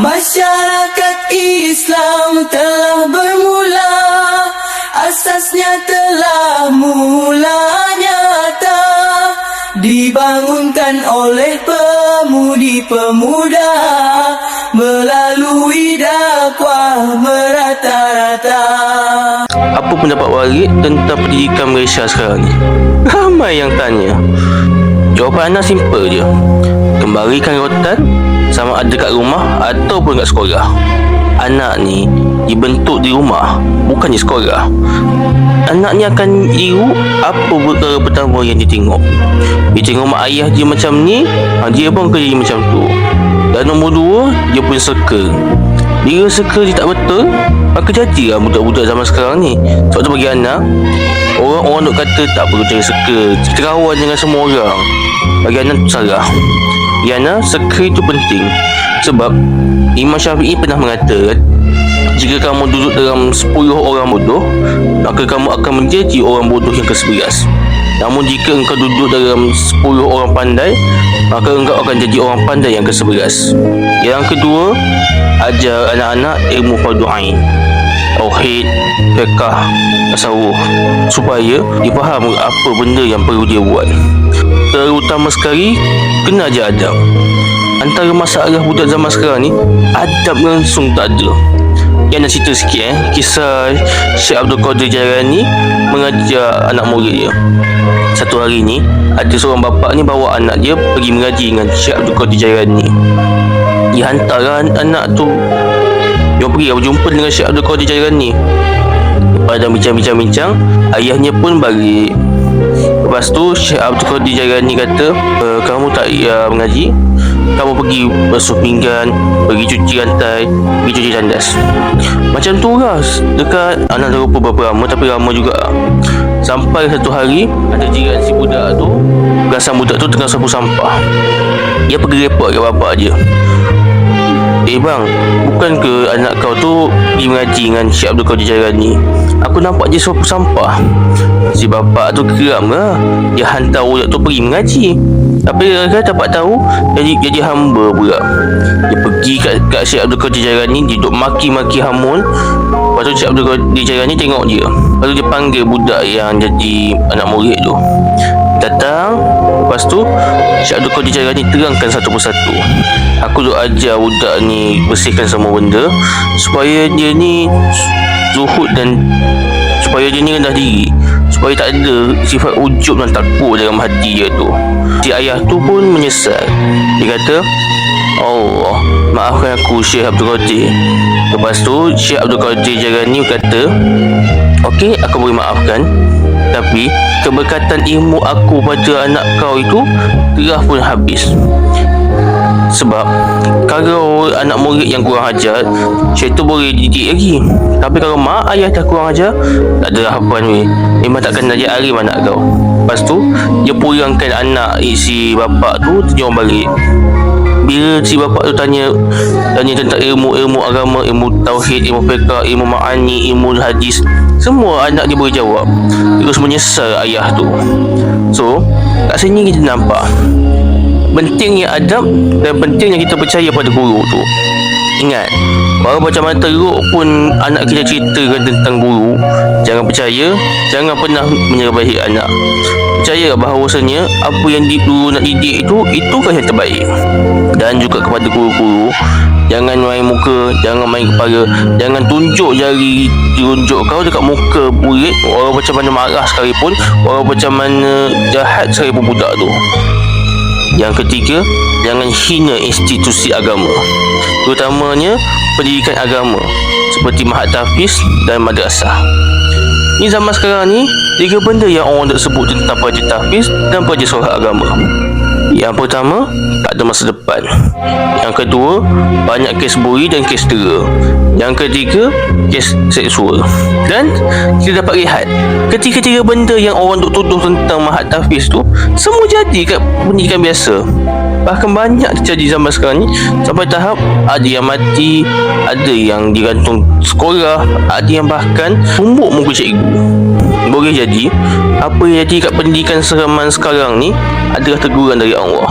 Masyarakat Islam telah bermula Asasnya telah mula nyata Dibangunkan oleh pemudi-pemuda Melalui dakwah merata-rata Apa pendapat Warid tentang pendidikan Malaysia sekarang ni? Ramai yang tanya. Jawapan Ana simple je. Kembalikan rotan sama ada kat rumah ataupun kat sekolah. Anak ni dibentuk di rumah, bukan di sekolah. Anak ni akan iru apa perkara pertama yang dia tengok. Dia tengok mak ayah dia macam ni, ha, dia pun jadi macam tu. Dan nombor dua, dia pun circle. Bila circle dia tak betul, maka jadilah budak-budak zaman sekarang ni. Sebab tu bagi anak, orang-orang duk kata tak perlu cari. Kita kawan dengan semua orang. Bagi anak tu salah. Anak, circle itu penting. Sebab Imam Syafi'i pernah mengatakan jika kamu duduk dalam 10 orang bodoh maka kamu akan menjadi orang bodoh yang ke-11 namun jika engkau duduk dalam 10 orang pandai maka engkau akan jadi orang pandai yang ke-11 yang kedua ajar anak-anak ilmu fardu ain tauhid fiqh tasawuf supaya dia faham apa benda yang perlu dia buat. Terutama sekali kena ajar adab. Antara masalah budak zaman sekarang ni adab langsung tak ada yang nak cerita sikit eh. Kisah Syekh Abdul Qadir Jailani mengajar anak murid dia. Satu hari ni ada seorang bapa ni bawa anak dia pergi mengaji dengan Syekh Abdul Qadir Jailani. Dia hantar anak tu. Dia pergi berjumpa dengan Syekh Abdul Qadir Jailani. Pada bincang-bincang-bincang ayahnya pun balik. Lepas tu Syekh Abdul Qadir Jailani kata e, Kamu tak ya mengaji Kamu pergi basuh pinggan Pergi cuci lantai Pergi cuci tandas Macam tu lah Dekat Anak tak lupa berapa lama Tapi lama juga. Sampai satu hari Ada jiran si budak tu Perasan budak tu tengah sapu sampah. Dia pergi report ke bapak dia Eh bang, bukan ke anak kau tu pergi mengaji dengan Syekh Abdul Qadir Jailani? Aku nampak dia sapu sampah. Si bapak tu geram lah. Dia hantar budak tu pergi mengaji. Tapi dia dapat tahu jadi jadi hamba pula. Dia pergi kat, kat Syekh Abdul Qadir Jailani, dia duduk maki-maki hamun. Lepas tu Syekh Abdul Qadir Jailani tengok dia. Lepas tu dia panggil budak yang jadi anak murid tu. Datang. Lepas tu Syekh Abdul Qadir Jailani terangkan satu persatu. Aku duk ajar budak ni Bersihkan semua benda Supaya dia ni Zuhud dan Supaya dia ni rendah diri. Supaya tak ada sifat ujub dan takut dalam hati dia tu. Si ayah tu pun menyesal. Dia kata Allah Maafkan aku Syekh Abdul Qadir. Lepas tu Syekh Abdul Qadir Jailani kata Okey aku boleh maafkan. Tapi keberkatan ilmu aku pada anak kau itu Telah pun habis. Sebab kalau anak murid yang kurang ajar Syekh tu boleh didik lagi. Tapi kalau mak ayah dah kurang ajar Tak ada harapan weh. Memang takkan ajar alim anak kau. Lepas tu Dia pulangkan anak si bapak tu Terjun balik bila si bapak tu tanya tanya tentang ilmu-ilmu agama, ilmu tauhid, ilmu fiqh, ilmu ma'ani, ilmu hadis, semua anak dia boleh jawab. Terus menyesal ayah tu. So, kat sini kita nampak pentingnya adab dan pentingnya kita percaya pada guru tu. Ingat, walau macam mana teruk pun anak kita ceritakan tentang guru, jangan percaya, jangan pernah menyerabahi anak. Percaya bahawasanya apa yang guru nak didik itu, itukah yang terbaik. Dan juga kepada guru-guru, jangan main muka, jangan main kepala, jangan tunjuk jari tunjuk kau dekat muka murid, walau macam mana marah sekalipun, walau macam mana jahat sekalipun budak tu. Yang ketiga, jangan hina institusi agama. Terutamanya pendidikan agama seperti Mahat Tafiz dan madrasah. Ni zaman sekarang ni, tiga benda yang orang nak sebut tentang pelajar Tafiz dan pelajar surah agama. Yang pertama, tak ada masa depan. Yang kedua, banyak kes buri dan kes tera. Yang ketiga, kes seksual. Dan kita dapat lihat, ketiga-tiga benda yang orang duk tuduh tentang Mahat Tafiz tu, semua jadi kat pendidikan biasa. Bahkan banyak terjadi zaman sekarang ni. Sampai tahap ada yang mati Ada yang digantung sekolah Ada yang bahkan tumbuk muka cikgu. Boleh jadi Apa yang jadi kat pendidikan zaman sekarang ni Adalah teguran dari Allah.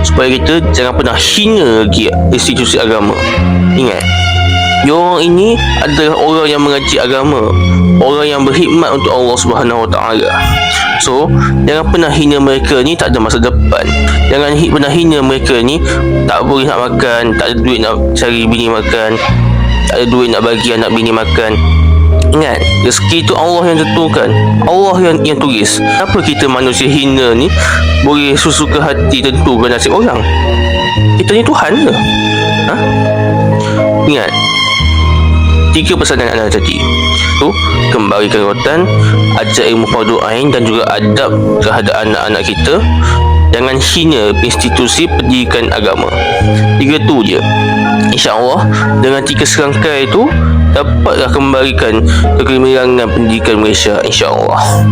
Supaya kita jangan pernah hina lagi institusi agama. Ingat, Diorang ini adalah orang yang mengaji agama Orang yang berkhidmat untuk Allah Subhanahu Wa Taala. So, jangan pernah hina mereka ni tak ada masa depan Jangan pernah hina mereka ni Tak boleh nak makan Tak ada duit nak cari bini makan Tak ada duit nak bagi anak bini makan Ingat, rezeki itu Allah yang tentukan Allah yang yang tulis Kenapa kita manusia hina ni Boleh susuka hati tentukan nasib orang Kita ni Tuhan ke? Ha? Ingat Tiga pesanan anda tadi. Tu Kembalikan rotan Ajar ilmu fardu ain Dan juga adab Terhadap anak-anak kita Jangan hina institusi pendidikan agama. Tiga tu je. InsyaAllah Dengan tiga serangkai itu Dapatlah kembalikan Kegemilangan pendidikan Malaysia InsyaAllah